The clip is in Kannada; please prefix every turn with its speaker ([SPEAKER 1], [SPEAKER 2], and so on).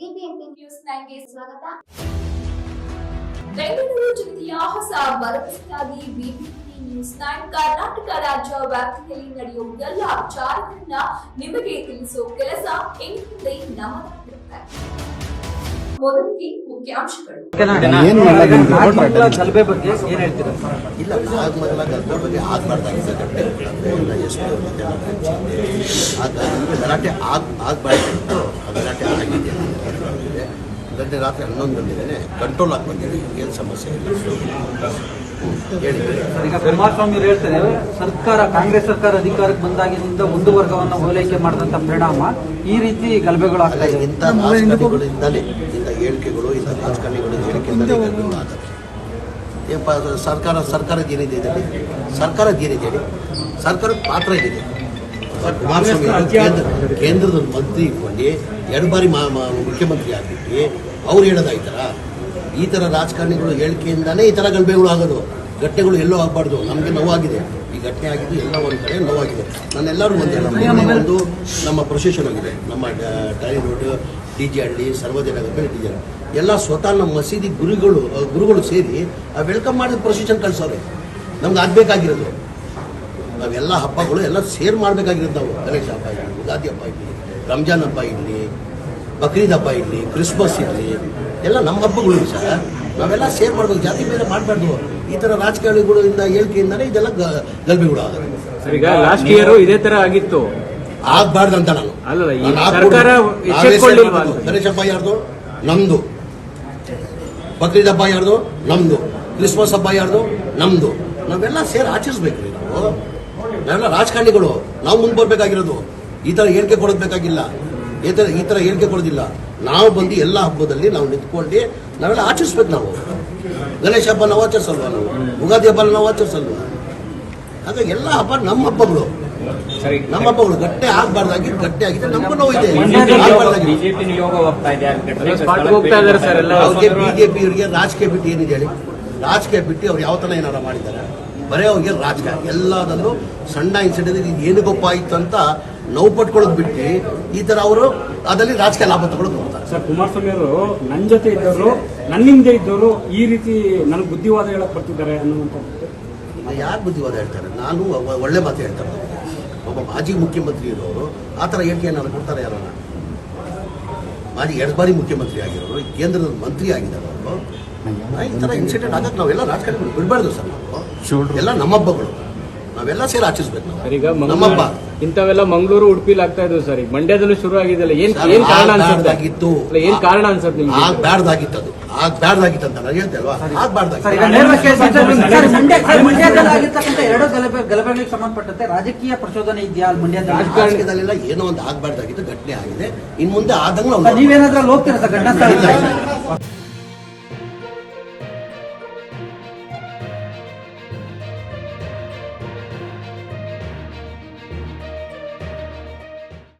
[SPEAKER 1] ಬಿಬಿಎಂಪಿ ನ್ಯೂಸ್ ನೈನ್ಗೆ ಸ್ವಾಗತ.
[SPEAKER 2] ಬೆಂಗಳೂರು ಜಿಲ್ಲೆಯ ಹೊಸ ಭರವಸೆಯಾಗಿ ಬಿಬಿಎಂಪಿ ನ್ಯೂಸ್ ನೈನ್ ಕರ್ನಾಟಕ ರಾಜ್ಯ ವ್ಯಾಪ್ತಿಯಲ್ಲಿ ನಡೆಯುವ ಎಲ್ಲ ವಿಚಾರಗಳನ್ನ ನಿಮಗೆ ತಿಳಿಸುವ ಕೆಲಸ ನಮ್ಮದಾಗಿರುತ್ತೆ ಮೊದಲಿಗೆ ಮುಖ್ಯಾಂಶಗಳು.
[SPEAKER 3] ಹಾಕಲ್ಲ.
[SPEAKER 4] ಗಲಭೆ ಬಗ್ಗೆ ಏನ್ ಹೇಳ್ತೀರಾ?
[SPEAKER 5] ಇಲ್ಲ ಬಗ್ಗೆ ಆಗಬಾರ್ದಾಗಿದ್ದ ಎಷ್ಟು ಗಲಾಟೆ ಆಗ ಆ ಗಲಾಟೆ ಆಗಿದೆ ಆಗಿದೆ. ಗಂಟೆ ರಾತ್ರಿ ಹನ್ನೊಂದು ಗಂಟೆಗೆ ಕಂಟ್ರೋಲ್ ಆಗಿ ಬಂದಿದೆ ಏನು ಸಮಸ್ಯೆ ಇಲ್ಲ. ಹೇಳಿ.
[SPEAKER 4] ಈಗ ಕುಮಾರಸ್ವಾಮಿ ಹೇಳ್ತಾರೆ ಸರ್ಕಾರ ಕಾಂಗ್ರೆಸ್ ಸರ್ಕಾರ ಅಧಿಕಾರಕ್ಕೆ ಬಂದಾಗಿನಿಂದ ಒಂದು ವರ್ಗವನ್ನು ಓಲೈಕೆ ಮಾಡಿದಂಥ ಪರಿಣಾಮ ಈ ರೀತಿ ಗಲಭೆಗಳು ಆಗ್ತಾ ಇದೆ
[SPEAKER 5] ಇಂಥ ರಾಜಕಾರಣಿಗಳಿಂದಲೇ ಇಂಥ ಹೇಳಿಕೆಗಳು ಇಂಥ ರಾಜಕಾರಣಿಗಳ ಹೇಳಿಕೆಯಿಂದಲೇ ಆಗುತ್ತೆ ಏನಪ್ಪ ಸರ್ಕಾರ ಸರ್ಕಾರದ ಏನಿದೆ ಇದರಲ್ಲಿ? ಸರ್ಕಾರದ ಏನಿದೆ ಹೇಳಿ? ಸರ್ಕಾರದ ಪಾತ್ರ ಏನಿದೆ? ಕುಮಾರಸ್ವಾಮಿ ಕೇಂದ್ರದ ಮಂತ್ರಿ ಇಟ್ಕೊಂಡು ಎರಡು ಬಾರಿ ಮುಖ್ಯಮಂತ್ರಿ ಆಗಿಬಿಟ್ಟು. ಅವ್ರು ಹೇಳೋದಾಯ್ತಾರ ಈ ಥರ ರಾಜಕಾರಣಿಗಳು ಹೇಳಿಕೆಯಿಂದಾನೇ ಈ ಥರ ಗಲಭೆಗಳು ಆಗೋದು. ಘಟನೆಗಳು ಎಲ್ಲೋ ಆಗಬಾರ್ದು. ನಮಗೆ ನೋವಾಗಿದೆ. ಈ ಘಟನೆ ಆಗಿದ್ದು ಎಲ್ಲ ಒಂದು ಕಡೆ ನೋವಾಗಿದೆ. ನಾನೆಲ್ಲರೂ ಒಂದೇ ಒಂದು ನಮ್ಮ ಪ್ರೊಸೆಷನ್ ಆಗಿದೆ. ನಮ್ಮ ಟೈ ರೋಡ್ ಡಿ ಜಿ ಹಳ್ಳಿ ಸರ್ವೋದಯ ನಗರ ಡಿ ಜಿ ಎಲ್ಲ ಸ್ವತಃ ನಮ್ಮ ಮಸೀದಿ ಗುರುಗಳು ಗುರುಗಳು ಸೇರಿ ಆ ವೆಲ್ಕಮ್ ಮಾಡಿದ ಪ್ರೊಸೆಷನ್ ಕಳಿಸೋರೆ ನಮ್ಗೆ ಆಗಬೇಕಾಗಿರೋದು. ನಾವೆಲ್ಲ ಹಬ್ಬಗಳು ಎಲ್ಲ ಸೇರ್ ಮಾಡಬೇಕಾಗಿರೋದು ನಾವು. ಗಣೇಶ ಹಬ್ಬ ಇರಲಿ ಯುಗಾದಿ ಹಬ್ಬ ಇರಲಿ ರಂಜಾನ್ ಹಬ್ಬ ಇರಲಿ ಬಕ್ರೀದ್ ಹಬ್ಬ ಇರಲಿ ಕ್ರಿಸ್ಮಸ್ ಇರಲಿ ಎಲ್ಲ ನಮ್ಮ ಹಬ್ಬಗಳು ಸರ್. ನಾವೆಲ್ಲ ಸೇರ್ ಮಾಡ್ಬೇಕು ಜಾತಿ ಬೇರೆ ಮಾಡಬಾರ್ದು. ಈ ಥರ ರಾಜಕಾರಣಿಗಳಿಂದ ಹೇಳಿಕೆಯಿಂದಲೇ ಇದೆಲ್ಲ ಗಲ್ಭೆಗಳು ಆಗೋದು
[SPEAKER 6] ಸರ್ ಈಗ ಲಾಸ್ಟ್ ಇಯರ್ ಇದೇ ತರ ಆಗಿತ್ತು.
[SPEAKER 5] ಆಗಬಾರ್ದು. ಅಂತ ನಾನು. ಗಣೇಶ ಹಬ್ಬ ಯಾರ್ದು? ನಮ್ದು. ಬಕ್ರೀದ್ ಹಬ್ಬ ಯಾರ್ದು? ನಮ್ದು. ಕ್ರಿಸ್ಮಸ್ ಹಬ್ಬ ಯಾರ್ದು? ನಮ್ದು. ನಾವೆಲ್ಲ ಸೇರಿ ಆಚರಿಸ್ಬೇಕು ನಾವು. ನಾವೆಲ್ಲ ರಾಜಕಾರಣಿಗಳು ನಾವು ಮುಂದೆ ಬರಬೇಕಾಗಿರೋದು ಈ ಥರ ಹೇಳಿಕೆ ಕೊಡೋದು ಬೇಕಾಗಿಲ್ಲ ಈ ಥರ ಈ ಥರ ಹೇಳಿಕೆ ಕೊಡೋದಿಲ್ಲ. ನಾವು ಬಂದು ಎಲ್ಲ ಹಬ್ಬದಲ್ಲಿ ನಾವು ನಿಂತ್ಕೊಂಡು ನಾವೆಲ್ಲ ಆಚರಿಸ್ಬೇಕು ನಾವು. ಗಣೇಶ ಹಬ್ಬ ನಾವು ಆಚರಿಸಲ್ವಾ ನಾವು? ಯುಗಾದಿ ಹಬ್ಬ ನಾವು ಆಚರಿಸಲ್ವಾ? ಹಾಗಾಗಿ ಎಲ್ಲ ಹಬ್ಬ ನಮ್ಮ ಹಬ್ಬಗಳು.
[SPEAKER 6] ಸರಿ.
[SPEAKER 5] ನಮ್ಮ ಹಬ್ಬಗಳು ಗಟ್ಟೆ ಆಗ್ಬಾರ್ದಾಗಿ ಗಟ್ಟೆ ಆಗಿದೆ. ನಮಗೂ ನೋವು ಇದೆ. ಆಗ್ಬಾರ್ದಾಗಿ.
[SPEAKER 7] ಬಿಜೆಪಿ ನಿಯೋಗ ಹೋಗ್ತಾ ಇದೆ
[SPEAKER 6] ಸ್ಪಾಟ್ಗೆ ಹೋಗ್ತಾ ಇದಾರೆ ಸರ್ ಎಲ್ಲ.
[SPEAKER 5] ಅವ್ರಿಗೆ ಬಿಜೆಪಿ ಅವರಿಗೆ ರಾಜಕೀಯ ಬಿಟ್ಟು ಏನಿದೆ ಹೇಳಿ? ರಾಜಕೀಯ ಬಿಟ್ಟು ಅವ್ರು ಯಾವ ತನ ಏನಾರ ಮಾಡಿದ್ದಾರೆ? ಬರೀ ಅವ್ರಿಗೆ ರಾಜಕಾರಣ. ಎಲ್ಲದಲ್ಲೂ ಸಣ್ಣ ಇನ್ಸಿಡೆಂಟ್ ಇದು ಏನು ಗೊಪ್ಪ ಆಯಿತು ಅಂತ ನೋವು ಪಟ್ಕೊಳ್ಳೋದು ಬಿಟ್ಟು ಈ ಥರ ಅವರು ಅದರಲ್ಲಿ ರಾಜಕೀಯ ಲಾಭ ತಗೊಳ್ಳೋದು
[SPEAKER 6] ಸರ್ ಕುಮಾರಸ್ವಾಮಿ ಅವರು ನನ್ನ ಜೊತೆ ಇದ್ದವರು ನನ್ನ ಹಿಂದೆ ಇದ್ದವರು ಈ ರೀತಿ ನನಗೆ ಬುದ್ಧಿವಾದ ಹೇಳಕ್ ಬರ್ತಿದ್ದಾರೆ ನಾ
[SPEAKER 5] ಯಾರು ಬುದ್ಧಿವಾದ ಹೇಳ್ತಾರೆ? ನಾನು ಒಳ್ಳೆ ಮಾತು ಹೇಳ್ತಾರೆ ಒಬ್ಬ ಮಾಜಿ ಮುಖ್ಯಮಂತ್ರಿ ಇರೋರು ಆ ಥರ ಹೇಳಿಕೆ ನಾನು ಕೊಡ್ತಾರೆ ಯಾರನ್ನ? ಮಾಜಿ ಎರಡು ಬಾರಿ ಮುಖ್ಯಮಂತ್ರಿ ಆಗಿರೋರು ಕೇಂದ್ರದ ಮಂತ್ರಿ ಆಗಿದ್ದಾರೆ ಅವರು. ಈ ಥರ ಇನ್ಸಿಡೆಂಟ್ ಆಗಕ್ಕೆ ನಾವೆಲ್ಲ ರಾಜಕಾರಣಿಗಳು ಬಿಡಬಾರ್ದು ಸರ್ ನಾವು. ಎಲ್ಲ ನಮ್ಮ ಹಬ್ಬಗಳು ನಾವೆಲ್ಲ ಸೇರಿ ಆಚರಿಸ್ಬೇಕು ನಾವು.
[SPEAKER 6] ಸರ್ ಈಗ
[SPEAKER 5] ನಮ್ಮ ಹಬ್ಬ
[SPEAKER 6] ಇಂಥವೆಲ್ಲ ಮಂಗಳೂರು ಉಡುಪಿಲಿ ಆಗ್ತಾ ಇದ್ವು ಸರ್ ಈಗ ಮಂಡ್ಯದಲ್ಲೂ ಶುರು ಆಗಿದೆಲ್ಲ. ಏನ್ ಏನ್ ಕಾರಣ ಅನ್ಸುತ್ತೆ?
[SPEAKER 5] ಆಗ್ಬಾರ್ದಾಗಿತ್ತು
[SPEAKER 6] ಅಲ್ಲ, ಏನ್ ಕಾರಣ ಅನ್ಸುತ್ತೆ ನಿಮ್ಗೆ?
[SPEAKER 5] ಆಗ್ಬಾರ್ದಾಗಿತ್ತು ಅದು. ಆಗ್ಬಾರ್ದಾಗಿತ್ತು ಅಂತ ನಾನು ಅಲ್ವಾ?
[SPEAKER 4] ಈಗ
[SPEAKER 5] ಆಗ್ಬಾರ್ದಾಗಿತ್ತು
[SPEAKER 4] ಎರಡು ಗಲಭೆ ಗಲಭೆಗಳಿಗೆ ಸಂಬಂಧಪಟ್ಟಂತೆ ರಾಜಕೀಯ ಪ್ರಚೋದನೆ ಇದೆಯಾ ಮಂಡ್ಯದ ಮಂಡ್ಯದಲ್ಲಿ
[SPEAKER 5] ರಾಜಕಾರಣದಲ್ಲೆಲ್ಲ ಏನೋ ಒಂದು ಆಗ್ಬಾರ್ದಾಗಿತ್ತು ಘಟನೆ ಆಗಿದೆ. ಇನ್ ಮುಂದೆ ಆದಂಗೆ
[SPEAKER 4] ನೀವೇನಾದ್ರೂ ಹೋಗ್ತೀರ ಹೋಗ್ತೀರಾ ಸರ್ ಘಟನಾ ಸ್ಥಳ